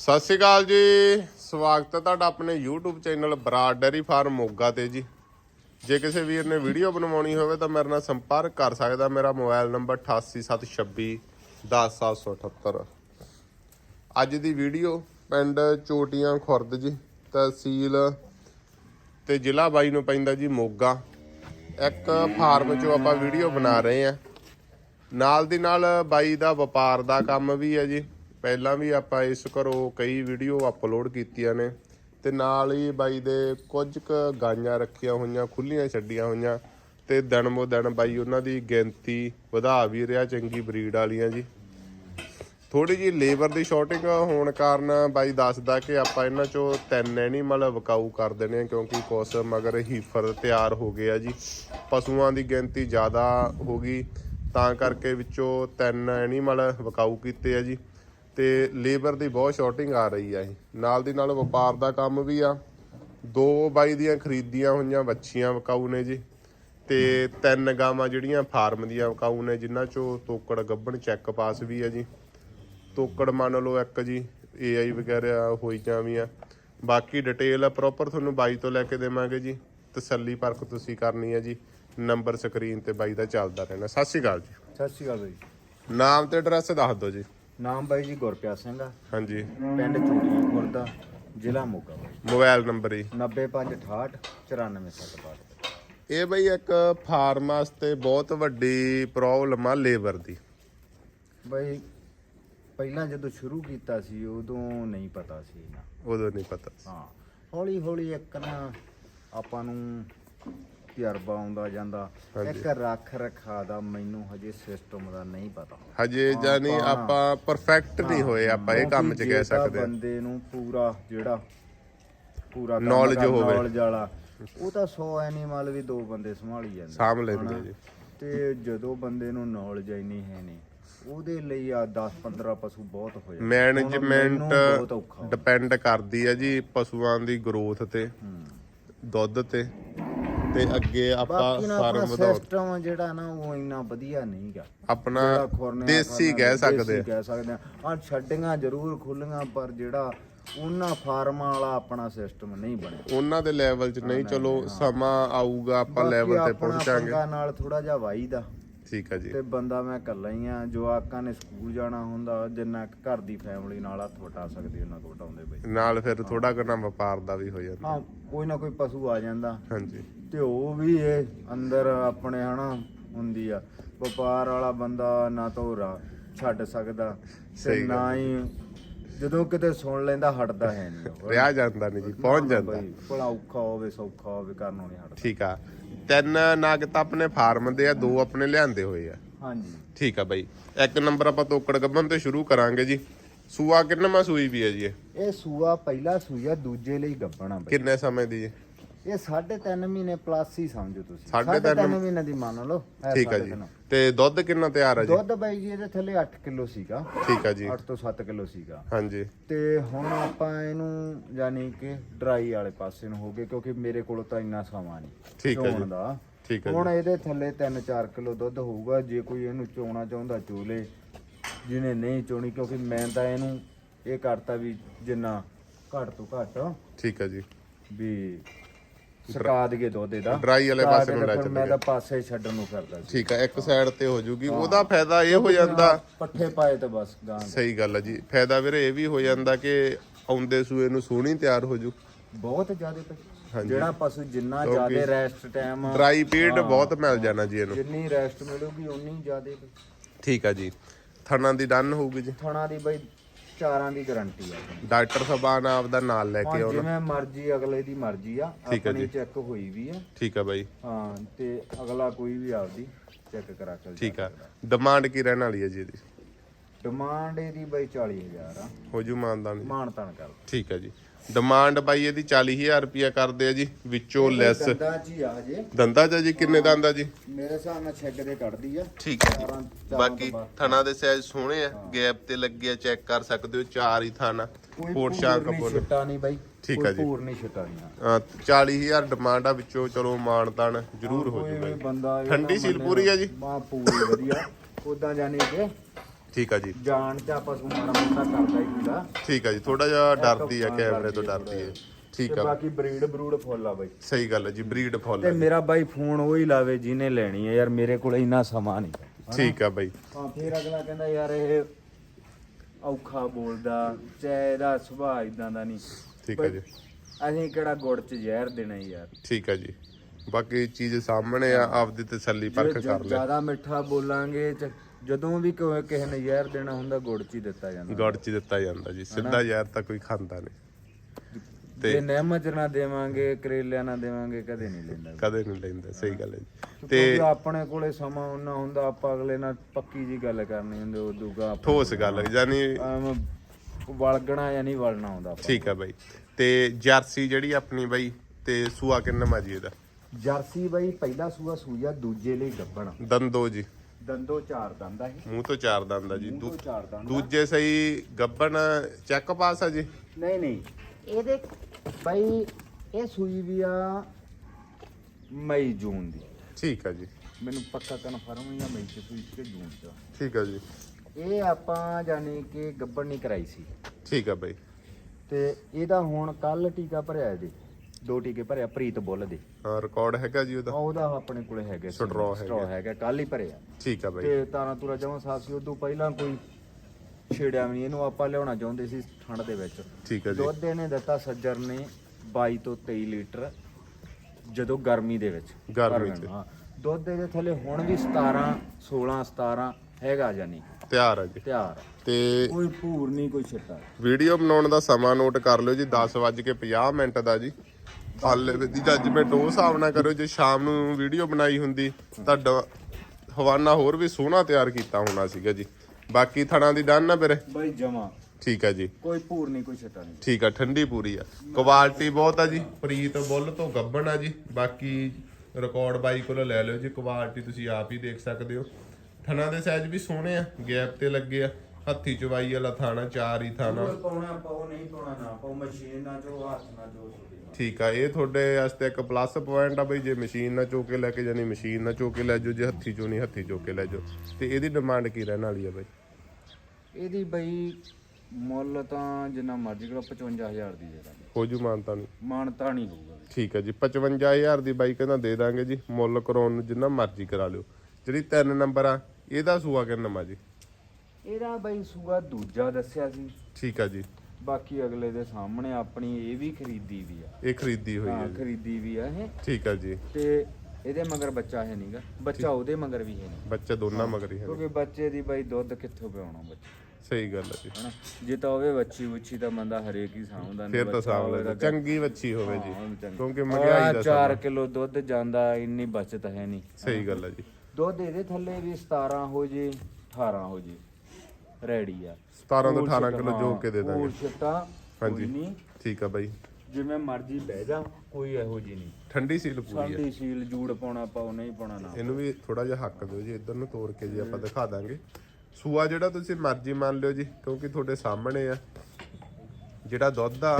ਸਤਿ ਸ਼੍ਰੀ ਅਕਾਲ ਜੀ। ਸਵਾਗਤ ਹੈ ਤੁਹਾਡਾ ਆਪਣੇ YouTube channel Brar dairy farm Moga ਤੇ ਜੀ। ਜੇ ਕਿਸੇ ਵੀਰ ਨੇ ਵੀਡੀਓ ਬਣਵਾਉਣੀ ਹੋਵੇ ਤਾਂ ਮੇਰੇ ਨਾਲ ਸੰਪਰਕ ਕਰ ਸਕਦਾ। ਮੇਰਾ ਮੋਬਾਈਲ ਨੰਬਰ 8876 10778 ਅੱਜ ਦੀ ਵੀਡੀਓ ਪਿੰਡ ਚੋਟੀਆਂ ਖੁਰਦ ਜੀ, ਤਹਿਸੀਲ ਤੇ ਜ਼ਿਲ੍ਹਾ ਬਾਈ ਨੂੰ ਪੈਂਦਾ ਜੀ ਮੋਗਾ। ਇੱਕ ਫਾਰਮ 'ਚੋਂ ਆਪਾਂ ਵੀਡੀਓ ਬਣਾ ਰਹੇ ਆ ਨਾਲ ਦੀ ਨਾਲ ਬਾਈ ਦਾ ਵਪਾਰ ਦਾ ਕੰਮ ਵੀ ਹੈ ਜੀ। ਪਹਿਲਾਂ ਵੀ ਆਪਾਂ ਇਸ ਘਰੋਂ ਕਈ ਵੀਡੀਓ ਅਪਲੋਡ ਕੀਤੀਆਂ ਨੇ ਤੇ ਨਾਲ ਹੀ ਬਾਈ ਦੇ ਕੁਝ ਕੁ ਗਾਈਆਂ ਰੱਖੀਆਂ ਹੋਈਆਂ ਖੁੱਲੀਆਂ ਛੱਡੀਆਂ ਹੋਈਆਂ ਤੇ ਦਿਨ ਬੋ ਦਿਨ ਬਾਈ ਉਹਨਾਂ ਦੀ ਗਿਣਤੀ ਵਧਾ ਵੀ ਰਿਹਾ ਚੰਗੀ ਬਰੀਡ ਵਾਲੀਆਂ ਜੀ। ਥੋੜੀ ਜੀ ਲੇਬਰ ਦੀ ਸ਼ਾਰਟਿੰਗ ਹੋਣ ਕਾਰਨ ਬਾਈ ਦੱਸਦਾ ਕਿ ਆਪਾਂ ਇਹਨਾਂ ਚੋਂ ਤਿੰਨ ਐਨੀਮਲ ਵਕਾਊ ਕਰ ਦੇਣੇ ਆ ਕਿਉਂਕਿ ਕੁਛ ਮਗਰ ਹੀਫਰ ਤਿਆਰ ਹੋ ਗਏ ਆ ਜੀ। ਪਸ਼ੂਆਂ ਦੀ ਗਿਣਤੀ ਜ਼ਿਆਦਾ ਹੋ ਗਈ, ਤਾਂ ਕਰਕੇ ਵਿੱਚੋਂ ਤਿੰਨ ਐਨੀਮਲ ਵਕਾਊ ਕੀਤੇ ਆ ਜੀ। ਤੇ ਲੇਬਰ ਦੀ ਬਹੁਤ ਸ਼ਾਰਟਿੰਗ ਆ ਰਹੀ ਆ ਇਹ ਨਾਲ ਦੀ ਨਾਲ ਵਪਾਰ ਦਾ ਕੰਮ ਵੀ ਆ। ਦੋ ਬਾਈ ਦੀਆਂ ਖਰੀਦੀਆਂ ਹੋਈਆਂ ਵੱਛੀਆਂ ਵਕਾਊ ਨੇ ਜੀ। ਤੇ ਤਿੰਨ ਗਾਵਾਂ ਜਿਹੜੀਆਂ ਫਾਰਮ ਦੀਆਂ ਵਕਾਊ ਨੇ ਜਿਨ੍ਹਾਂ ਚੋਂ ਤੋਕੜ ਗੱਬਣ ਚੈੱਕ ਪਾਸ ਵੀ ਆ ਜੀ। ਤੋਕੜ ਮੰਨ ਲਓ ਇੱਕ ਜੀ AI ਵਗੈਰਾ ਹੋਈਆਂ ਵੀ ਆ। ਬਾਕੀ ਡਿਟੇਲ ਪ੍ਰੋਪਰ ਤੁਹਾਨੂੰ ਬਾਈ ਤੋਂ ਲੈ ਕੇ ਦੇਵਾਂਗੇ ਜੀ। ਤਸੱਲੀ ਪਰਖ ਤੁਸੀਂ ਕਰਨੀ ਹੈ ਜੀ। ਨੰਬਰ ਸਕਰੀਨ ਤੇ ਬਾਈ ਦਾ ਚੱਲਦਾ ਰਹਿਣਾ। ਸਤਿ ਸ਼੍ਰੀ ਅਕਾਲ ਜੀ। ਸਤਿ ਸ਼੍ਰੀ ਅਕਾਲ ਬਾਈ ਨਾਮ ਤੇ ਐਡਰੈਸ ਦੱਸ ਦਿਓ ਜੀ। ਨਾਮ ਬਾਈ ਜੀ ਗੁਰਪਿਆਰ ਸਿੰਘ ਆ। ਹਾਂਜੀ। ਪਿੰਡ ਚੂੜੀਆਂ ਖੁਰਦਾ ਜ਼ਿਲ੍ਹਾ ਮੋਗਾ ਬਾਈ। ਮੋਬਾਈਲ ਨੰਬਰ ਜੀ। 9568 94762 ਇਹ ਬਈ ਇੱਕ ਫਾਰਮ ਵਾਸਤੇ ਬਹੁਤ ਵੱਡੀ ਪ੍ਰੋਬਲਮ ਆ ਲੇਬਰ ਦੀ। ਬਾਈ ਪਹਿਲਾਂ ਜਦੋਂ ਸ਼ੁਰੂ ਕੀਤਾ ਸੀ ਉਦੋਂ ਨਹੀਂ ਪਤਾ ਸੀ ਨਾ। ਉਦੋਂ ਨਹੀਂ ਪਤਾ ਹਾਂ ਹੌਲੀ ਹੌਲੀ ਇੱਕ ਨਾ ਆਪਾਂ ਨੂੰ ਤਜਰਬਾ ਆਉਂਦਾ ਜਾਂਦਾ ਇੱਕ ਰੱਖ ਰਖਾ ਦਾ ਮੈਨੂੰ ਹਜੇ ਸਿਸਟਮ ਦਾ ਨਹੀਂ ਪਤਾ ਹਜੇ ਜਾਨੀ ਆਪਾਂ ਪਰਫੈਕਟ ਨਹੀਂ ਹੋਏ ਆਪਾਂ ਇਹ ਕੰਮ 'ਚ ਕਹਿ ਸਕਦੇ। ਬੰਦੇ ਨੂੰ ਪੂਰਾ ਜਿਹੜਾ ਪੂਰਾ Knowledge ਹੋਵੇ। ਨੌਲੇਜ ਵਾਲਾ ਉਹ ਤਾਂ 100 ਐਨੀਮਲ ਵੀ ਦੋ ਬੰਦੇ ਸੰਭਾਲੀ ਜਾਂਦੇ ਸਾਂਭ ਲੈਂਦੇ? ਜੀ ਤੇ ਜਦੋਂ ਬੰਦੇ ਨੂੰ ਨੌਲੇਜ ਇੰਨੀ ਹੈ ਨਹੀਂ ਉਹਦੇ ਲਈ ਆ 10 15 ਪਸ਼ੂ ਬਹੁਤ ਹੋ ਜਾਂਦੇ ਮੈਨੇਜਮੈਂਟ ਡਿਪੈਂਡ ਕਰਦੀ ਹੈ ਜੀ ਪਸ਼ੂਆਂ ਦੀ ਗਰੋਥ ਤੇ। ਦੁੱਧ ਤੇ ਤੇ ਅੱਗੇ ਆਪਾਂ ਬਾਕੀ ਨਾ ਆਪਣਾ ਫਾਰਮ ਸਿਸਟਮ ਜਿਹੜਾ ਨਾ ਉਹ ਇੰਨਾ ਵਧੀਆ ਨਹੀਂਗਾ। ਆਪਣਾ ਜਿਹੜਾ ਦੇਸੀ ਖਾਨਾ ਕਹਿ ਦੇਸੀ ਸਕਦੇ ਆ। ਕਹਿ ਸਕਦੇ ਆ। ਆ ਛੱਡੀਆਂ ਜ਼ਰੂਰ ਖੁੱਲੀਆਂ ਪਰ ਜਿਹੜਾ ਉਹਨਾਂ ਫਾਰਮਾਂ ਵਾਲਾ ਆਪਣਾ ਸਿਸਟਮ ਨਹੀਂ ਬਣਿਆ। ਉਹਨਾਂ ਦੇ ਲੈਵਲ 'ਚ ਨਹੀਂ ਚਲੋ ਸਮਾਂ ਆਊਗਾ ਆਪਾਂ ਬਾਕੀ ਲੈਵਲ ਤੇ ਆਪਣਾ ਪਹੁੰਚਾਂਗੇ ਪੰਗਾ ਨਾਲ ਥੋੜਾ ਜਿਹਾ ਵਾਈਦਾ ਠੀਕ ਹੈ ਜੀ। ਤੇ ਬੰਦਾ ਮੈਂ ਇਕੱਲਾ ਹੀ ਆ ਜਵਾਕਾਂ ਨੇ ਸਕੂਲ ਜਾਣਾ ਹੁੰਦਾ ਜਿੰਨਾ ਕੁ ਘਰ ਦੀ ਫੈਮਿਲੀ ਨਾਲ ਹੱਥ ਵਟਾ ਸਕਦੇ ਉਹਨਾਂ ਵਟਾਉਂਦੇ ਬਈ। ਨਾਲ ਫਿਰ ਥੋੜਾ ਕਰਨਾ ਵਪਾਰ ਦਾ ਵੀ ਹੋ ਜਾਂਦਾ। ਹਾਂ ਕੋਈ ਨਾ ਕੋਈ ਪਸ਼ੂ ਆ ਜਾਂਦਾ। ਹਾਂਜੀ। ਤੇ ਉਹ ਵੀ ਇਹ ਅੰਦਰ ਆਪਣੇ ਹਨਾ ਹੁੰਦੀ ਆ। ਵਪਾਰ ਵਾਲਾ ਬੰਦਾ ਨਾ ਤਾਂ ਉਹ ਰਾ- ਛੱਡ ਸਕਦਾ ਤੇ ਨਾ ਹੀ ਜਦੋਂ ਕਿਤੇ ਸੁਣ ਲੈਂਦਾ ਹਟਦਾ ਹੈ ਨਹੀਂ ਉਹ। ਰਿਆ ਜਾਂਦਾ ਨਹੀਂ ਜੀ ਪਹੁੰਚ ਜਾਂਦਾ। ਬਈ ਭਲਾ ਔਖਾ ਹੋਵੇ ਸੌਖਾ ਹੋਵੇ ਕਰਨੋਂ ਨਹੀਂ ਹਟਦਾ। ਠੀਕ ਆ। ਤਿੰਨ ਨਗ ਤਾਂ ਆਪਣੇ ਫਾਰਮ ਦੇ ਆ ਦੋ ਆਪਣੇ ਲਿਆਂਦੇ ਹੋਏ ਆ। ਹਾਂਜੀ। ਠੀਕ ਆ ਬਾਈ। ਇੱਕ ਨੰਬਰ ਆਪਾਂ ਤੋਕੜ ਗੱਬਨ ਤੇ ਸ਼ੁਰੂ ਕਰਾਂਗੇ ਜੀ। ਸੂਆ ਕਿੰਨਵਾਂ ਸੂਈ ਵੀ ਹੈ ਜੀ ਇਹ? ਇਹ ਸੂਆ ਪਹਿਲਾ ਸੂਆ ਦੂਜੇ ਲਈ ਬਈ। ਕਿੰਨੇ ਸਮੇਂ ਦੀ ਜੀ? ਇਹ 3.5 ਮਹੀਨੇ ਪਲੱਸ ਹੀ ਸਮਝੋ ਤੁਸੀਂ। ਸਾਢੇ ਤਿੰਨ 3.5 ਮਹੀਨੇ। ਦੀ ਮੰਨ ਲਓ ਹੈ ਠੀਕ ਆ ਸਾਢੇ ਜੀ। ਤਿੰਨ। ਤੇ ਦੁੱਧ ਕਿੰਨਾ ਤਿਆਰ ਆ ਜੀ? ਦੁੱਧ ਬਾਈ ਜੀ ਇਹਦੇ ਥੱਲੇ 8 ਕਿਲੋ ਸੀਗਾ। ਠੀਕ ਆ ਜੀ। 8 ਤੋਂ 7 ਕਿਲੋ ਸੀਗਾ। ਹਾਂਜੀ। ਤੇ ਹੁਣ ਆਪਾਂ ਇਹਨੂੰ ਯਾਨੀ ਕਿ ਡਰਾਈ ਵਾਲੇ ਪਾਸੇ ਨੂੰ ਹੋ ਗਏ ਕਿਉਂਕਿ ਮੇਰੇ ਕੋਲ ਤਾਂ ਇੰਨਾ ਸਮਾਂ ਨਹੀਂ ਠੀਕ ਆ ਜੀ। ਚੋਣ ਦਾ। ਠੀਕ ਆ ਹੁਣ ਇਹਦੇ ਥੱਲੇ 3-4 ਕਿਲੋ ਦੁੱਧ ਹੋਊਗਾ ਜੇ ਕੋਈ ਇਹਨੂੰ ਚੋਣਾ ਚਾਹੁੰਦਾ ਚੋਲੇ ਜਿਹਨੇ ਨਹੀਂ ਚੋਣੀ ਕਿਉਂਕਿ ਮੈਂ ਤਾਂ ਇਹਨੂੰ ਇਹ ਕਰਤਾ ਵੀ ਜਿੰਨਾ ਘੱਟ ਤੋਂ ਘੱਟ ਠੀਕ ਆ ਜੀ। ਵੀ ਸਕਾ ਦਈਏ ਦੁੱਧ ਇਹਦਾ। ਡਰਾਈ ਵਾਲੇ ਸਕਾ ਪਾਸੇ ਨੂੰ ਕੇ ਲੈ ਫਿਰ ਚੱਲੇ ਮੈਂ ਤਾਂ ਪਾਸੇ ਛੱਡਣ ਨੂੰ ਕਰਦਾ ਸੀ। ਠੀਕ ਆ ਇੱਕ ਸਾਈਡ ਤੇ ਹੋ ਜੂਗੀ। ਉਹਦਾ ਫਾਇਦਾ ਇਹ ਹੋ ਜਾਂਦਾ ਪੱਠੇ ਪਾਏ ਤਾਂ ਬਸ ਗਾਂ। ਸਹੀ ਗੱਲ ਆ ਜੀ। ਫਾਇਦਾ ਵੀਰੇ ਇਹ ਵੀ ਹੋ ਜਾਂਦਾ ਕਿ ਆਉਂਦੇ ਸੂਏ ਨੂੰ ਸੋਹਣੀ ਤਿਆਰ ਹੋ ਜੂ। ਬਹੁਤ ਜ਼ਿਆਦਾ ਪਈ। ਜਿਹੜਾ ਪਸ਼ੂ ਜਿੰਨਾ ਜ਼ਿਆਦਾ ਰੈਸਟ ਟਾਈਮ ਡਰਾਈ ਪੀਰੀਅਡ ਬਹੁਤ ਮਿਲ ਜਾਣਾ ਜੀ ਇਹਨੂੰ। ਜਿੰਨੀ ਰੈਸਟ ਮਿਲੂਗੀ ਉਨੀ ਜ਼ਿਆਦਾ ਠੀਕ ਆ ਜੀ। ਥਣਾ ਦੀ ਡਨ ਹੋਊਗੀ ਜੀ। ਥਣਾ ਦੀ ਬਈ ਚਾਰਾਂ ਦੀ ਗਾਰੰਟੀ ਆ। ਡਾਕਟਰ ਸਾਹਿਬਾਨ ਆਪ ਦਾ ਨਾਲ ਲੈ ਕੇ ਆਉਣਾ। ਜਿਵੇਂ ਮਰਜ਼ੀ ਅਗਲੇ ਦੀ ਮਰਜ਼ੀ ਆ ਠੀਕ ਆ ਆਪਣੀ ਜੀ। ਚੈੱਕ ਹੋਈ ਵੀ ਆ। ਠੀਕ ਆ ਬਾਈ। ਹਾਂ ਤੇ ਅਗਲਾ ਕੋਈ ਵੀ ਆਪਦੀ ਚੈੱਕ ਕਰਾ ਕੇ ਠੀਕ ਆ। ਡਿਮਾਂਡ ਕੀ ਰਹਿਣ ਵਾਲੀ ਹੈ ਜੀ ਇਹਦੀ? ਡਿਮਾਂਡ ਇਹਦੀ ਬਈ 40000 ਆ। ਹੋ ਜੂ ਮਾਨਦਾਨ ਜੀ ਮਾਨ ਤਾਨ ਕਰ। ਠੀਕ ਆ ਜੀ। ਡਿਮਾਂਡ ਬਾਈ ਇਹਦੀ 40000 ਰੁਪਿਆ ਕਰਦੇ ਆ ਜੀ ਵਿੱਚੋਂ ਲੈਸ ਦੰਦਾਂ ਹੀ ਆ ਦੰਦਾ ਜੀ ਕਿੰਨੇ ਦੰਦਾ ਜੀ? ਮੇਰੇ ਹਿਸਾਬ ਨਾਲ ਛੱਗ ਦੇ ਕੱਢਦੀ ਆ। ਠੀਕ ਹੈ ਚਾਰਾਂ- ਜੀ। ਚਾਰਾਂ ਬਾਕੀ ਤੋਂ ਬਾਅਦ। ਥਣਾ ਦੇ ਸਾਈਜ਼ ਸੋਹਣੇ ਆ ਗੈਪ ਤੇ ਲੱਗੇ ਆ ਚੈੱਕ ਕਰ ਸਕਦੇ ਹੋ ਚਾਰ ਹੀ ਥਾਣਾ। ਕੋਈ ਕੋਟ ਭੂਰ ਸ਼ਾਂਕ ਨਹੀਂ ਕੋਟ ਛਿੱਟਾ ਨਹੀਂ ਬਾਈ। ਠੀਕ ਕੋਈ ਆ ਜੀ। ਭੂਰ ਨਹੀਂ ਛਿੱਟਾ ਨਹੀਂ ਆ। 40000 ਡਿਮਾਂਡ ਆ ਵਿੱਚੋਂ ਚਲੋ ਮਾਨਦਾਨ ਜ਼ਰੂਰ ਹੋ ਕੋਈ ਜੂਗਾ ਬੰਦਾ ਠੰਡੀ ਸੀਲ ਪੂਰੀ ਆ ਜੀ? ਮਾਂ ਪੂਰੀ ਵਧੀਆ। ਉਦਾਂ ਜਾਨੀ ਕਿ ਠੀਕ ਆ ਜੀ। ਜਾਣ ਚ ਆਪਾਂ ਨੂੰ ਮਾੜਾ ਮੋਟਾ ਕਰਦਾ ਹੀ ਹੁੰਦਾ। ਠੀਕ ਆ ਜੀ ਥੋੜਾ ਜਿਹਾ ਡਰਦੀ ਆ ਕੈਮਰੇ ਤੋਂ ਡਰਦੀ ਹੈ। ਠੀਕ ਤੇ ਆ। ਬਾਕੀ ਬਰੀਡ ਬਰੂਡ ਫੁੱਲ ਆ ਬਾਈ। ਸਹੀ ਗੱਲ ਹੈ ਜੀ ਬਰੀਡ ਫੁੱਲ ਤੇ ਹੈ। ਮੇਰਾ ਬਾਈ ਫੋਨ ਉਹ ਹੀ ਲਾਵੇ ਜਿਹਨੇ ਲੈਣੀ ਹੈ ਯਾਰ ਮੇਰੇ ਕੋਲ ਇੰਨਾ ਸਮਾਂ ਨਹੀਂ ਠੀਕ ਆ ਬਾਈ। ਹਾਂ ਫਿਰ ਅਗਲਾ ਕਹਿੰਦਾ ਯਾਰ ਇਹ ਔਖਾ ਬੋਲਦਾ ਚਾਹੇ ਇਹਦਾ ਸੁਭਾਅ ਇਦਾਂ ਦਾ ਨਹੀਂ। ਠੀਕ ਆ ਜੀ। ਅਸੀਂ ਕਿਹੜਾ ਗੁੜ ਚ ਜ਼ਹਿਰ ਦੇਣਾ ਯਾਰ। ਠੀਕ ਆ ਜੀ। ਬਾਕੀ ਚੀਜ਼ ਸਾਹਮਣੇ ਆ ਆਪਦੀ ਤਸੱਲੀ ਪਰਖ ਜੇ ਕਰ ਲੈ। ਜ਼ਿਆਦਾ ਮਿੱਠਾ ਬੋਲਾਂਗੇ ਚ- ਜਦੋਂ ਵੀ ਕੋਈ ਕਿਸੇ ਨੇ ਜ਼ਹਿਰ ਦੇਣਾ ਹੁੰਦਾ ਗੁੜ ਚ ਹੀ ਦਿੱਤਾ ਜਾਂਦਾ। ਗੜ ਚ ਦਿੱਤਾ ਜਾਂਦਾ ਜੀ। ਸਿੱਧਾ ਯਾਰ ਤਾਂ ਕੋਈ ਖਾਂਦਾ ਨਹੀਂ। ਤੇ- ਜੇ ਨਹਿਮਤ ਨਾ ਦੇਵਾਂਗੇ ਕਰੇਲਿਆਂ ਨਾ ਦੇਵਾਂਗੇ ਕਦੇ ਨਹੀਂ ਲੈਂਦਾ। ਕਦੇ ਨਹੀਂ ਲੈਂਦਾ ਸਹੀ ਗੱਲ ਹੈ ਜੀ। ਤੇ ਆਪਣੇ ਕੋਲੇ ਸਮਾਂ ਉਹਨਾਂ ਹੁੰਦਾ ਆਪਾਂ ਅਗਲੇ ਨਾਲ ਪੱਕੀ ਜੀ ਗੱਲ ਕਰਨੀ ਹੁੰਦੀ ਉਦੂਗਾ ਠੋਸ ਗੱਲ ਯਾਨੀ ਵਲਗਣਾ ਜਾਂ ਨਹੀਂ ਵਲਣਾ ਹੁੰਦਾ ਠੀਕ ਆ ਬਾਈ। ਤੇ ਜਰਸੀ ਜਿਹੜੀ ਆਪਣੀ ਬਾਈ ਤੇ ਸੂਆ ਕਿੰਨਾ ਮਾਜੀ ਇਹਦਾ? ਜਰਸੀ ਬਾਈ ਪਹਿਲਾ ਸੂਆ ਸੂਆ ਦੂਜੇ ਲਈ ਗੱਬਣ। ਦੰਦੋ ਜੀ। ਦੰਦੋ ਚਾਰ ਦੰਦਾ ਹੈ ਮੂੰਹ ਤੋਂ ਚਾਰ ਦੰਦ ਆ ਜੀ। ਮੂੰਹ ਦੂ- ਤੋਂ ਚਾਰ ਦੰਦ ਆ। ਦੂਜੇ ਸਹੀ ਗੱਬਣ ਚੈੱਕ ਪਾਸ ਆ ਜੀ? ਨਹੀਂ ਨਹੀਂ। ਇਹਦੇ ਬਾਈ ਇਹ ਸੂਈ ਵੀ ਆ ਮਈ ਜੂਨ ਦੀ। ਠੀਕ ਆ ਜੀ। ਮੈਨੂੰ ਪੱਕਾ ਕਨਫਰਮ ਹੀ ਆ ਮਈ ਚ ਸੂਈ ਕਿ ਜੂਨ ਚ ਠੀਕ ਆ ਜੀ। ਇਹ ਆਪਾਂ ਜਾਨੀ ਕਿ ਗੱਬਣ ਨਹੀਂ ਕਰਾਈ ਸੀ। ਠੀਕ ਆ ਬਾਈ। ਤੇ ਇਹਦਾ ਹੁਣ ਕੱਲ ਟੀਕਾ ਭਰਿਆ ਇਹਦੇ ਦੋ ਟੀਕੇ ਭਰਿਆ ਪ੍ਰੀਤ ਬੁੱਲ ਦੇ। ਹਾਂ ਰਿਕਾਰਡ ਹੈਗਾ ਜੀ ਉਹਦਾ। ਉਹਦਾ ਆਪਣੇ ਕੋਲੇ ਹੈਗੇ ਸੀ। Straw ਹੈਗੇ। ਕੱਲ ਹੀ ਭਰਿਆ। ਠੀਕ ਆ ਬਾਈ। ਤੇ ਤਾਰਾਂ ਤੁਰਾ ਜਮਾ ਸਾਫ਼ ਸੀ ਉਦੋਂ ਪਹਿਲਾਂ ਕੋਈ ਛੇੜਿਆ ਵੀ ਨਹੀਂ। ਇਹਨੂੰ ਆਪਾਂ ਲਿਆਉਣਾ ਚਾਹੁੰਦੇ ਸੀ ਠੰਡ ਦੇ ਵਿੱਚ। ਠੀਕ ਆ ਜੀ। ਦੁੱਧ ਇਹਨੇ ਦਿੱਤਾ ਸੱਜਰ ਨੇ 22 ਤੋਂ 23 ਲੀਟਰ ਜਦੋਂ ਗਰਮੀ ਦੇ ਵਿੱਚ। ਗਰਮੀ 'ਚ। ਹਾਂ ਦੁੱਧ ਇਹਦੇ ਥੱਲੇ ਹੁਣ ਵੀ 17 16 17 ਹੈਗਾ ਜਾਨੀ। ਤਿਆਰ ਆ ਜੀ। ਤਿਆਰ। ਤੇ ਕੋਈ ਭੂਰ ਨਹੀਂ ਕੋਈ ਛੱਟਾ। ਵੀਡੀਓ ਬਣਾਉਣ ਦਾ ਸਮਾਂ ਨੋਟ ਕਰ ਲਿਓ ਜੀ 10:50 ਮਿੰਟ ਦਾ ਜੀ। ਹਾਲੇ ਦੀ ਜੱਜਮੈਂਟ ਉਹ ਹਿਸਾਬ ਨਾਲ ਕਰੋ ਜੇ ਸ਼ਾਮ ਨੂੰ ਵੀਡੀਓ ਬਣਾਈ ਹੁੰਦੀ ਤਾਂ ਹਵਾਨਾ ਹੋਰ ਵੀ ਸੋਹਣਾ ਤਿਆਰ ਕੀਤਾ ਹੋਣਾ ਸੀਗਾ ਜੀ। ਬਾਕੀ ਥਣਾ ਦੀ ਡਨ ਨਾ ਵੀਰੇ? ਬਈ ਜਮਾ। ਠੀਕ ਆ ਜੀ। ਕੋਈ ਭੂਰ ਨਹੀਂ ਕੋਈ ਛੱਟਾ ਨਹੀਂ। ਠੀਕ ਆ ਠੰਡੀ ਪੂਰੀ ਆ। ਕੁਆਲਿਟੀ ਬਹੁਤ ਆ ਜੀ। ਪ੍ਰੀਤ ਬੁੱਲ ਤੋਂ ਗੱਬਣ ਆ ਜੀ। ਬਾਕੀ ਰਿਕਾਰਡ ਬਾਈ ਕੋਲੋਂ ਲੈ ਲਿਓ ਜੀ। ਕੁਆਲਿਟੀ ਤੁਸੀਂ ਆਪ ਹੀ ਦੇਖ ਸਕਦੇ ਹੋ। ਥਣਾ ਦੇ ਸਾਈਜ਼ ਵੀ ਸੋਹਣੇ ਆ। ਗੈਪ ਤੇ ਲੱਗੇ ਆ। ਹੱਥੀ ਚਵਾਈ ਵਾਲਾ ਥਾਣਾ ਚਾਰ ਹੀ ਥਾਣਾ। ਪਾਉਣਾ ਪਾਉ ਨਹੀਂ ਪਾਉਣਾ ਨਾ ਪਾਉ। ਮਸ਼ੀਨ ਨਾਲ ਜੋ ਹੱਥ ਨਾਲ ਜੋ। ਠੀਕ ਆ ਇਹ ਤੁਹਾਡੇ ਵਾਸਤੇ ਇੱਕ ਪਲੱਸ ਪੁਆਇੰਟ ਆ ਬਈ ਜੇ ਮਸ਼ੀਨ ਨਾਲ ਚੋ ਕੇ ਲੈ ਕੇ ਜਾਣੀ ਮਸ਼ੀਨ ਨਾਲ ਚੋ ਕੇ ਲੈ ਜਾਓ ਜੇ ਹੱਥੀ ਚੋ ਨਹੀਂ ਹੱਥੀ ਚੋ ਕੇ ਲੈ ਜਾਓ। ਤੇ ਇਹਦੀ ਡਿਮਾਂਡ ਕੀ ਰਹਿਣ ਵਾਲੀ ਆ ਬਈ? ਇਹਦੀ ਬਈ ਮੁੱਲ ਤਾਂ ਜਿੰਨਾ ਮਰਜ਼ੀ ਕਰੋ 55000 ਦੀ ਜਗ੍ਹਾ ਹੋ ਜੂ ਮਾਨਤਾ ਨਹੀਂ? ਮਾਨਤਾ ਨਹੀਂ ਹੋਊਗਾ ਠੀਕ ਹੈ ਜੀ 55000 ਦੀ ਬਾਈ ਕਹਿੰਦਾ ਦੇ ਦਾਂਗੇ ਜੀ ਮੁੱਲ ਕਰਾਉਣ ਨੂੰ ਜਿੰਨਾ ਮਰਜ਼ੀ ਕਰਾ ਲਿਓ। ਜਿਹੜੀ 3 ਨੰਬਰ ਆ ਇਹਦਾ ਸੂਆ ਕਿੰਨਾ ਮਾ ਜੀ? ਇਹਦਾ ਬਈ ਸੂਆ ਦੂਜਾ ਦੱਸਿਆ ਸੀ। ਠੀਕ ਆ ਜੀ। ਬਾਕੀ ਅਗਲੇ ਦੇ ਸਾਹਮਣੇ ਆਪਣੀ ਇਹ ਵੀ ਖਰੀਦੀ ਵੀ ਆ। ਇਹ ਖਰੀਦੀ ਹੋਈ ਹੈ ਹਾਂ ਜੀ। ਖਰੀਦੀ ਵੀ ਆ ਇਹ। ਠੀਕ ਆ ਜੀ। ਤੇ ਇਹਦੇ ਮਗਰ ਬੱਚਾ ਹੈ ਨਹੀਂਗਾ ਬੱਚਾ ਉਹਦੇ ਮਗਰ ਵੀ ਹੈ ਨਹੀਂ ਬੱਚਾ ਦੋਨਾਂ ਮਗਰ ਹੀ ਹੈ। ਕਿਉਂਕਿ ਬੱਚੇ ਦੀ ਬਈ ਦੁੱਧ ਕਿੱਥੋਂ ਪਿਆਉਣਾ ਬੱਚਾ? ਸਹੀ ਗੱਲ ਹੈ ਜੀ। ਹਨਾ ਜੇ ਤਾਂ ਹੋਵੇ ਬੱਚੀ ਉੱਚੀ ਤਾਂ ਬੰਦਾ ਹਰੇਕ ਹੀ ਸਾਂਭਦਾ ਨੀ, ਫਿਰ ਤਾਂ ਬੱਚਾ ਸਾਂਭ ਹੋਵੇ ਲੈਂਦਾ। ਤਾਂ ਚੰਗੀ ਬੱਚੀ ਹੋਵੇ ਹਾਂ, ਜੀ ਚੰਗੀ। ਕਿਉਂਕਿ ਮਹਿੰਗਾਈ ਦਾ 4 ਸਮਾਂ। ਕਿਲੋ ਦੁੱਧ ਜਾਂਦਾ ਇੰਨੀ ਬਚਤ ਹੈ ਨਹੀਂ ਸਹੀ ਗੱਲ ਹੈ ਜੀ। ਦੁੱਧ ਇਹਦੇ ਥੱਲੇ ਵੀ 17 ਹੋ ਜੇ 18 ਹੋ ਜੇ। ਰੈਡੀ ਆ। 17 ਤੋਂ ਹੋਰ 18 ਛਿੱਟਾ, ਕਿਲੋ ਜੋ ਕੇ ਦੇ ਹੋਰ ਦਾਂਗੇ ਛਿੱਟਾ ਹਾਂਜੀ। ਨਹੀਂ ਠੀਕ ਆ ਬਾਈ। ਜਿਵੇਂ ਮਰਜ਼ੀ ਬਹਿ ਜਾ ਕੋਈ ਇਹੋ ਜੀ ਨਹੀਂ ਠੰਡੀ ਸੀਲ ਪੂਰੀ ਹੈ ਸਾਡੀ ਸੀਲ ਜੂੜ ਪਾਉਣਾ ਪਾਉ ਨਹੀਂ ਪਾਉਣਾ ਨਾ ਇਹਨੂੰ ਵੀ ਥੋੜਾ ਜਿਹਾ ਹੱਕ ਦਿਓ ਜੀ ਇੱਧਰ ਨੂੰ ਤੋੜ ਕੇ ਜੀ ਆਪਾਂ ਦਿਖਾ ਦਾਂਗੇ। ਸੂਆ ਜਿਹੜਾ ਤੁਸੀਂ ਮਰਜ਼ੀ ਮੰਨ ਲਿਓ ਜੀ ਕਿਉਂਕਿ ਤੁਹਾਡੇ ਸਾਹਮਣੇ ਆ। ਜਿਹੜਾ ਦੁੱਧ ਆ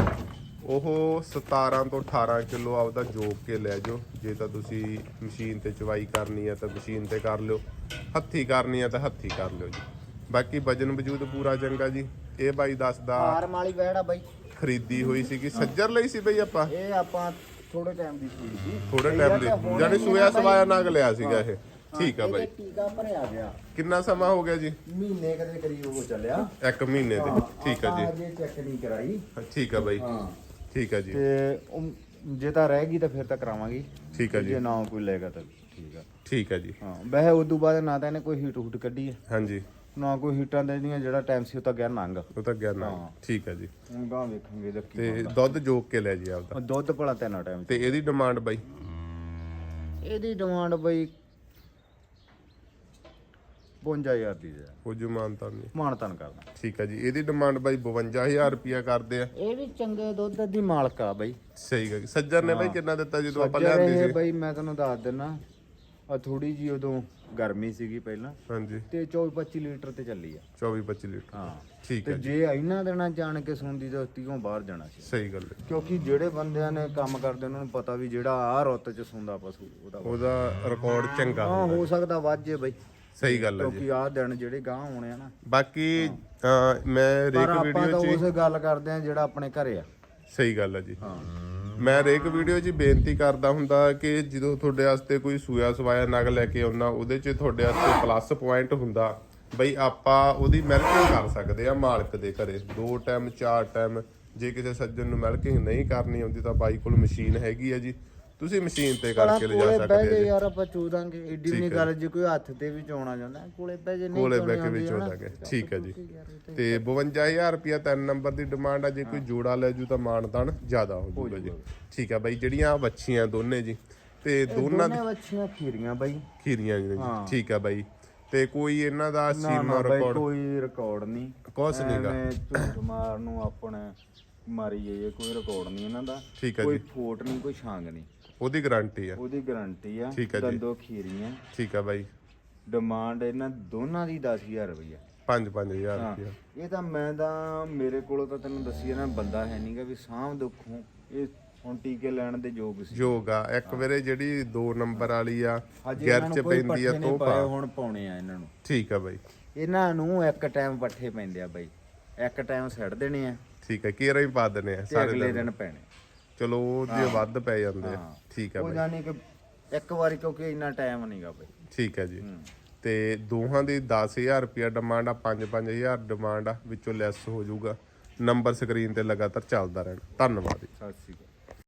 ਉਹ 17 ਤੋਂ 18 ਕਿਲੋ ਆਪਦਾ ਜੋਕ ਕੇ ਲੈ ਜਾਓ। ਜੇ ਤਾਂ ਤੁਸੀਂ ਮਸ਼ੀਨ ਤੇ ਚਵਾਈ ਕਰਨੀ ਆ ਤਾਂ ਮਸ਼ੀਨ ਤੇ ਕਰ ਲਿਓ। ਹੱਥੀ ਕਰਨੀ ਆ ਤਾਂ ਹੱਥੀ ਕਰ ਲਿਓ ਜੀ। ਬਾਕੀ ਵਜਨ ਵਜੂਦ ਪੂਰਾ ਚੰਗਾ ਜੀ। ਇਹ ਬਾਈ ਦੱਸਦਾ। ਫਾਰਮ ਵਾਲੀ ਬੈੜਾ ਬਾਈ। ਖਰੀਦੀ ਹੋਈ ਸੀਗੀ। ਸੱਜਰ ਲਈ ਸੀ ਬਈ ਆਪਾਂ? ਇਹ ਆਪਾਂ ਥੋੜੇ ਟਾਈਮ ਦੀ ਸੂਈ ਸੀ। ਥੋੜੇ ਟਾਈਮ ਦੀ। ਜਾਨੀ ਸੂਆ ਸਵਾਇਆ ਨਾਗ ਲਿਆ ਸੀਗਾ ਇਹ। ਠੀਕ ਆ ਬਾਈ। ਇਹਦੇ ਟੀਕਾ ਭਰਿਆ ਗਿਆ। ਕਿੰਨਾ ਸਮਾਂ ਹੋ ਗਿਆ ਜੀ? ਮਹੀਨੇ ਕਦੇ ਕਰੀਬ ਉਹ ਚੱਲਿਆ। ਇੱਕ ਮਹੀਨੇ ਦੇ। ਠੀਕ ਆ ਜੀ। ਆਪਾਂ ਅਜੇ ਚੈੱਕ ਨਹੀਂ ਕਰਾਈ। ਠੀਕ ਆ ਬਾਈ। ਹਾਂ। ਠੀਕ ਆ ਜੀ। ਤੇ ਉਹ ਜੇ ਤਾਂ ਰਹਿ ਗਈ ਤਾਂ ਫਿਰ ਤਾਂ ਕਰਾਵਾਂਗੇ। ਠੀਕ ਆ ਜੀ। ਜੇ ਨਾ ਕੋਈ ਲੈਗਾ ਤਾਂ ਠੀਕ ਆ। ਠੀਕ ਆ ਜੀ। ਹਾਂ ਵੈਸੇ ਉਦੋਂ ਬਾਅਦ ਨਾ ਤਾਂ ਇਹਨੇ ਕੋਈ ਹੀਟ ਹੂਟ ਕੱਢੀ ਹੈ। ਹਾਂਜੀ। ਨਾ ਕੋਈ ਹੀਟਾਂ ਦੇ ਦੀਆਂ ਜਿਹੜਾ ਟਾਈਮ ਸੀ ਉਹ ਤਾਂ ਗਿਆ ਨੰਗ। ਉਹ ਤਾਂ ਗਿਆ ਨਾ ਹਾਂ। ਠੀਕ ਆ ਜੀ। ਹੁਣ ਗਾਂ ਵੇਖਾਂਗੇ ਕੀ ਤੇ। ਦੁੱਧ ਜੋਕ ਕੇ ਲੈ ਜੀ ਆਪਦਾ। ਉਹ ਦੁੱਧ ਭਲਾ ਤਿੰਨ ਟਾਈਮ ਤੇ ਇਹਦੀ ਡਿਮਾਂਡ ਬਾਈ? ਇਹਦੀ ਡਿਮਾਂਡ ਬਈ 52000 ਦੀ ਹੈ ਹੋ ਜੂ ਮਾਨਤਾ ਨਹੀਂ ਮਾਨਤਨ ਕਰਦਾ। ਠੀਕ ਆ ਜੀ। ਇਹਦੀ ਡਿਮਾਂਡ ਬਾਈ 52000 ਰੁਪਿਆ ਕਰਦੇ ਆ। ਇਹ ਵੀ ਚੰਗੇ ਦੁੱਧ ਦੀ ਮਾਲਕ ਆ ਬਈ। ਸਹੀ ਗੱਲ। ਸੱਜਰ ਨੇ ਬਾਈ ਕਿੰਨਾ ਦਿੱਤਾ ਜਦੋਂ ਆਪਾਂ ਸੱਜਰ ਲਿਆਂਦੀ ਇਹ ਸੀ? ਬਈ ਮੈਂ ਤੁਹਾਨੂੰ ਦੱਸ ਦਿੰਨਾ। ਆ ਥੋੜੀ ਜੀ ਉਦੋਂ ਗਰਮੀ ਸੀਗੀ ਪਹਿਲਾਂ। ਹਾਂਜੀ। ਤੇ 24 25 ਲੀਟਰ ਤੇ ਚੱਲੀ ਆ। 24 25 ਲੀਟਰ। ਹਾਂ। ਠੀਕ ਤੇ ਆ ਜੀ। ਇਹਨਾਂ ਦੇਣਾ ਜਾਣ ਕੇ ਸੁਣਦੀ ਤਾਂ ਤੀਓਂ ਬਾਹਰ ਜਾਣਾ ਸੀ। ਸਹੀ ਗੱਲ ਹੈ। ਕਿਉਂਕਿ ਜਿਹੜੇ ਬੰਦਿਆਂ ਨੇ ਕੰਮ ਕਰਦੇ ਉਹਨਾਂ ਨੂੰ ਪਤਾ ਵੀ ਜਿਹੜਾ ਆਹ ਰੁੱਤ ਚ ਸੁੰਦਾ ਪਸ਼ੂ ਉਹਦਾ ਉਹਦਾ ਰਿਕਾਰਡ ਚੰਗਾ ਹਾਂ ਹੋ ਸਕਦਾ ਵੱਧ ਜੇ ਬਈ। ਸਹੀ ਗੱਲ ਹੈ ਜੀ। ਕਿਉਂਕਿ ਆਹ ਦਿਨ ਜਿਹੜੇ ਗਾਂ ਆਉਣੇ ਆ ਨਾ। ਬਾਕੀ ਮੈਂ ਪਰ ਰੇਕ ਆਪਾਂ ਵੀਡੀਓ ਤਾਂ 'ਚ ਉਸ ਗੱਲ ਕਰਦੇ ਆ ਜਿਹੜਾ ਆਪਣੇ ਘਰੇ ਆ। ਸਹੀ ਗੱਲ ਹੈ ਜੀ। ਹਾਂ। ਮੈਂ ਹਰੇਕ ਵੀਡੀਓ 'ਚ ਬੇਨਤੀ ਕਰਦਾ ਹੁੰਦਾ ਕਿ ਜਦੋਂ ਤੁਹਾਡੇ ਵਾਸਤੇ ਕੋਈ ਸੂਆ ਸਵਾਇਆ ਨਗ ਲੈ ਕੇ ਆਉਣਾ ਉਹਦੇ 'ਚ ਤੁਹਾਡੇ ਵਾਸਤੇ ਪਲੱਸ ਪੁਆਇੰਟ ਹੁੰਦਾ। ਬਈ ਆਪਾਂ ਉਹਦੀ ਮਿਲਕਿੰਗ ਕਰ ਸਕਦੇ ਆ ਮਾਲਕ ਦੇ ਘਰੇ। ਦੋ ਟਾਈਮ ਚਾਰ ਟਾਈਮ ਜੇ ਕਿਸੇ ਸੱਜਣ ਨੂੰ ਮਿਲਕਿੰਗ ਨਹੀਂ ਕਰਨੀ ਆਉਂਦੀ ਤਾਂ ਬਾਈ ਕੋਲ ਮਸ਼ੀਨ ਹੈਗੀ ਆ ਜੀ। ਤੁਸੀਂ ਮਸ਼ੀਨ ਤੇ ਕਰਕੇ ਲਿਜਾ ਕੋਲੇ ਸਕਦੇ ਜੀ। ਯਾਰ ਆਪਾਂ ਚੋਦਾਂਗੇ। ਏਡੀ ਨਹੀਂ ਗੱਲ ਜੇ ਕੋਈ ਹੱਥ ਤੇ ਵੀ ਚੋਣਾ ਜਾਂਦਾ ਕੋਲੇ ਬਹਿ ਜੇ ਨਹੀਂ ਕੋਲੇ ਬੈ ਕੇ ਵੀ। ਚੋਦਾਂਗੇ। ਠੀਕ ਹੈ ਜੀ। ਤਾਂ- ਤੇ 52000 ਰੁਪਿਆ ਤਿੰਨ ਨੰਬਰ ਦੀ ਡਿਮਾਂਡ ਆ। ਜੇ ਕੋਈ ਜੋੜਾ ਲੈ ਜੂ ਤਾਂ ਮਾਨਦਾਨ ਜ਼ਿਆਦਾ ਹੋ ਜਾਊਗਾ ਜੀ। ਠੀਕ ਆ ਬਾਈ ਜਿਹੜੀਆਂ ਵੱਛੀਆਂ ਦੋਨੇ ਜੀ। ਤੇ ਦੋਨਾਂ ਦੋਨੇ ਵੱਛੀਆਂ ਖੀਰੀਆਂ ਬਾਈ। ਖੀਰੀਆਂ ਜੀ। ਹਾਂ। ਠੀਕ ਆ ਬਾਈ। ਤੇ ਕੋਈ ਇਹਨਾਂ ਦਾ ਸੀਮਾ ਰਿਕਾਰਡ ਕੋਈ ਰਿਕਾਰਡ ਨਹੀਂ। ਕੁਛ। ਐਵੇਂ ਝੂਠ ਮਾਰ ਨੂੰ ਆਪਣੇ ਮਾਰੀ ਜਾਈਏ ਕੋਈ ਰਿਕਾਰਡ ਨਹੀਂ ਇਹਨਾਂ ਦਾ। ਕੋਈ ਫੋਟ ਨਹੀਂ ਕੋਈ ਛਾਂਗ ਨਹੀਂ। ਉਹਦੀ ਗਾਰੰਟੀ ਆ। ਉਹਦੀ ਗਾਰੰਟੀ ਆ ਠੀਕ ਆ ਜੀ। ਦੰਦੋ ਖੀਰੀਆਂ। ਠੀਕ ਆ ਬਾਈ। ਡਿਮਾਂਡ ਇਹਨਾਂ ਦੋਨਾਂ ਦੀ 10000 ਰੁਪਈਆ। 5-5000 ਹਾਂ ਰੁਪਿਆ ਇਹ ਤਾਂ ਮੈਂ ਤਾਂ ਮੇਰੇ ਕੋਲੋਂ ਤਾਂ ਤੈਨੂੰ ਦੱਸੀ ਨਾ ਬੰਦਾ ਹੈ ਨਹੀਂਗਾ ਵੀ ਸਾਂਭ ਦੁੱਖੋਂ ਇਹ ਹੁਣ ਟੀਕੇ ਲੈਣ ਦੇ ਯੋਗ ਸੀ। ਯੋਗ ਆ। ਇੱਕ ਵੇਰੇ ਜਿਹੜੀ 2 ਨੰਬਰ ਵਾਲੀ ਆ ਹਜੇ ਗਿਰ ਚ ਕੋਈ ਪੈਂਦੀ ਆ ਨਹੀਂ ਤੋਪਾ ਪਾਏ ਹੁਣ ਪਾਉਣੇ ਆ ਇਹਨਾਂ ਨੂੰ। ਠੀਕ ਆ ਬਾਈ। ਇਹਨਾਂ ਨੂੰ ਇੱਕ ਟਾਈਮ ਪੱਠੇ ਪੈਂਦੇ ਆ ਬਾਈ। ਇੱਕ ਟਾਈਮ ਛੱਡ ਦੇਣੇ ਆ। ਠੀਕ ਆ ਕੀਰਾ ਹੀ ਪਾ ਦਨੇ ਆ ਤੇ ਸਾਰੇ ਅਗਲੇ ਦਿਨ ਪੈਣੇ। ਚਲੋ ਉਹ ਜੇ ਵੱਧ ਪੈ ਜਾਂਦੇ ਆ। ਹਾਂ। ਠੀਕ ਆ ਉਹ ਬਾਈ। ਜਾਨੀ ਕਿ ਇੱਕ ਵਾਰੀ ਕਿਉਂਕਿ ਇੰਨਾ ਟਾਈਮ ਨਹੀਂਗਾ ਬਾਈ। ਠੀਕ ਆ ਜੀ। ਹੂੰ। ਤੇ ਦੋਹਾਂ ਦੀ 10000 ਰੁਪਿਆ ਡਿਮਾਂਡ ਆ 5-5000 ਡਿਮਾਂਡ ਆ ਵਿੱਚੋਂ ਲੈਸ ਹੋ ਜਾਊਗਾ। ਨੰਬਰ ਸਕਰੀਨ ਤੇ ਲਗਾਤਾਰ ਚੱਲਦਾ ਰਹਿਣਾ। ਧੰਨਵਾਦ ਜੀ। ਸਤਿ ਸ਼੍ਰੀ ਅਕਾਲ।